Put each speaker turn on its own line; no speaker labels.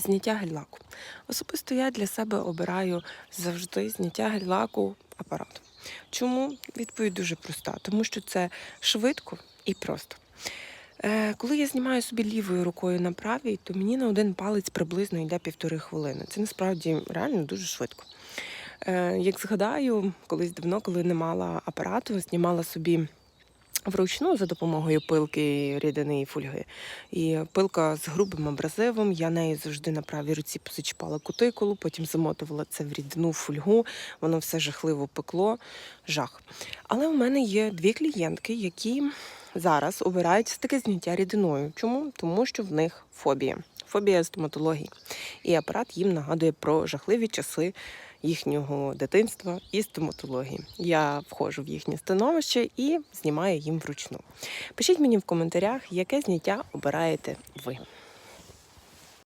зняття гель-лаку. Особисто я для себе обираю завжди зняття гель-лаку апаратом. Чому? Відповідь дуже проста, тому що це швидко і просто. Е, Коли я знімаю собі лівою рукою на правій, то мені на один палець приблизно йде півтори хвилини. Це насправді реально дуже швидко. Е, Як згадаю, колись давно, коли не мала апарату, знімала собі вручну за допомогою пилки рідини і фольги. І пилка з грубим абразивом. Я нею завжди на правій руці позачіпала кутикулу, потім замотувала це в рідину в фольгу. Воно все жахливо пекло. Жах. Але у мене є дві клієнтки, які зараз обирають таке зняття рідиною. Чому? Тому що в них фобія. Фобія стоматології. І апарат їм нагадує про жахливі часи їхнього дитинства і стоматології. Я входжу в їхнє становище і знімаю їм вручну. Пишіть мені в коментарях, яке зняття обираєте ви.